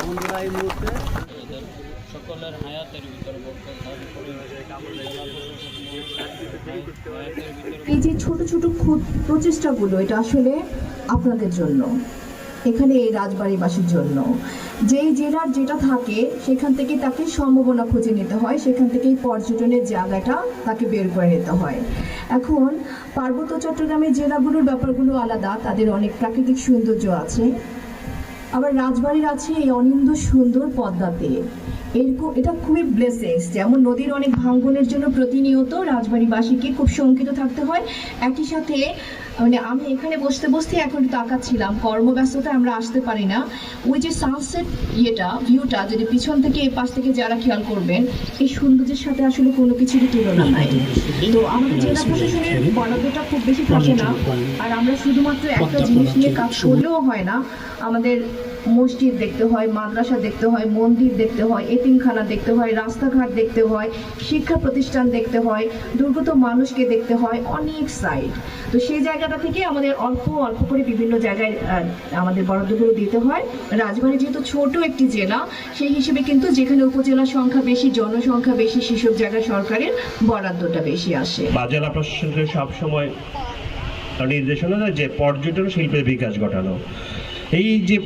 বন্ধুরা এই মুহূর্তে সকলের হায়াতের ভিতরে এই যে ছোট ছোট ক্ষুদ প্রচেষ্টাগুলো এটা আসলে আপনাদের জন্য। এখানে এই রাজবাড়িবাসীর জন্য। যেই জেলার যেটা থাকে, সেখান থেকে তাকে সম্ভাবনা খুঁজে নিতে হয়, সেখান থেকেই পর্যটনের জায়গাটা তাকে বের করে নিতে হয়। এখন, পার্বত্য চট্টগ্রামের জেলাগুলোর ব্যাপারগুলো আলাদা, তাদের অনেক প্রাকৃতিক সৌন্দর্য আছে। আবার রাজবাড়ির আছে এই অনিন্দ সুন্দর পদ্মাতে। এরকম, এটা খুবই ব্লেসেস যেমন নদীর অনেক ভাঙ্গনের জন্য প্রতিনিয়ত রাজবাড়িবাসীকে খুব শঙ্কিত থাকতে হয়। একই সাথে মানে আমি এখানে বসতে বসতে এখন তাকাচ্ছিলাম। কর্মব্যস্ততায় আমরা আসতে পারি না। ওই যে সানসেট ইয়েটা ভিউটা যদি পিছন থেকে এই পাশ থেকে যারা খেয়াল করবেন এই সৌন্দর্যের সাথে আসলে কোনো কিছুরই তুলনা নাই। তো আমাদের জেলা প্রশাসনের বরাদ্দটা খুব বেশি থাকে না। আর আমরা শুধুমাত্র একটা জিনিস নিয়ে কাজ করলেও হয় না। আমাদের মসজিদ দেখতে হয় মাদ্রাসা দেখতে হয় মন্দির দেখতে হয় এতিমখানা দেখতে হয় রাস্তাঘাট দেখতে হয় শিক্ষা প্রতিষ্ঠান দেখতে হয় দুর্গত মানুষকে দেখতে হয় অনেক সাইড তো সেই জায়গাটা থেকে আমাদের অল্প অল্প করে বিভিন্ন জায়গায় আমাদের বরাদ্দগুলো দিতে হয়। রাজবাড়ী যেহেতু ছোট একটি জেলা, সেই হিসেবে কিন্তু যেখানে উপজেলা সংখ্যা বেশি, জনসংখ্যা বেশি, সেসব জায়গায় সরকারের বরাদ্দটা বেশি আসে। বা জেলা প্রশাসনকে সবসময় নির্দেশনা যে পর্যটন শিল্পের বিকাশ ঘটানো। এই যে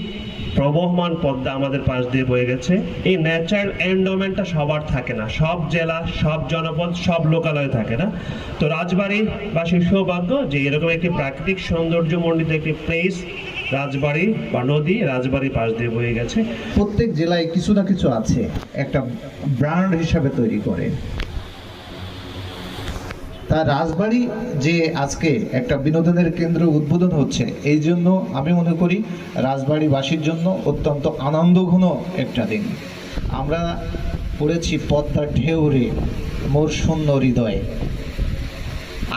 প্রবহমান পদ্মা আমাদের পাশ দিয়ে বয়ে গেছে। এই ন্যাচারাল এন্ডোমেন্টটা সবার থাকে না। সব জেলা, সব জনপদ, সব লোকালয়ে থাকে না। তো রাজবাড়ি বা সৌভাগ্য যে এরকম একটি প্রাকৃতিক সৌন্দর্য মণ্ডিত একটি প্লেস রাজবাড়ি বা নদী রাজবাড়ির পাশ দিয়ে বয়ে গেছে। প্রত্যেক জেলায় কিছু না কিছু আছে একটা ব্র্যান্ড হিসাবে তৈরি করে। তা রাজবাড়ি যে আজকে একটা বিনোদনের কেন্দ্র উদ্বোধন হচ্ছে, এই জন্য আমি মনে করি রাজবাড়িবাসীর জন্য অত্যন্ত আনন্দঘন একটা দিন। আমরা পড়েছি পদ্মার ঢেউরে মোর শূন্য হৃদয়ে।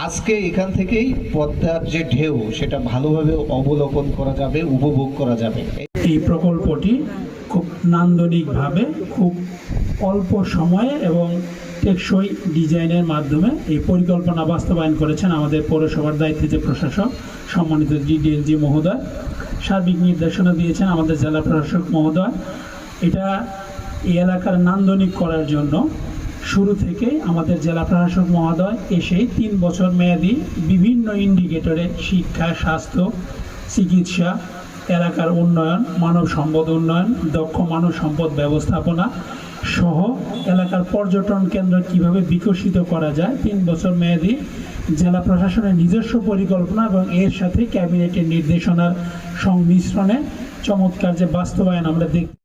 আজকে এখান থেকেই পদ্মার যে ঢেউ, সেটা ভালোভাবে অবলোকন করা যাবে, উপভোগ করা যাবে। এই প্রকল্পটি খুব নান্দনিকভাবে, খুব অল্প সময়ে এবং টেকসই ডিজাইনের মাধ্যমে এই পরিকল্পনা বাস্তবায়ন করেছেন আমাদের পৌরসভার দায়িত্বে যে প্রশাসক সম্মানিত ডিডিএলজি মহোদয়। সার্বিক নির্দেশনা দিয়েছেন আমাদের জেলা প্রশাসক মহোদয়। এটা এই এলাকার নান্দনিক করার জন্য শুরু থেকে আমাদের জেলা প্রশাসক মহোদয় এসে তিন বছর মেয়াদি বিভিন্ন ইন্ডিকেটরে শিক্ষা, স্বাস্থ্য, চিকিৎসা এলাকার উন্নয়ন, মানব সম্পদ উন্নয়ন, দক্ষ মানব সম্পদ ব্যবস্থাপনা সহ এলাকার পর্যটন কেন্দ্র কীভাবে বিকশিত করা যায়, তিন বছর মেয়াদি জেলা প্রশাসনের নিজস্ব পরিকল্পনা এবং এর সাথে ক্যাবিনেটের নির্দেশনার সংমিশ্রণে চমৎকার যে বাস্তবায়ন আমরা দেখ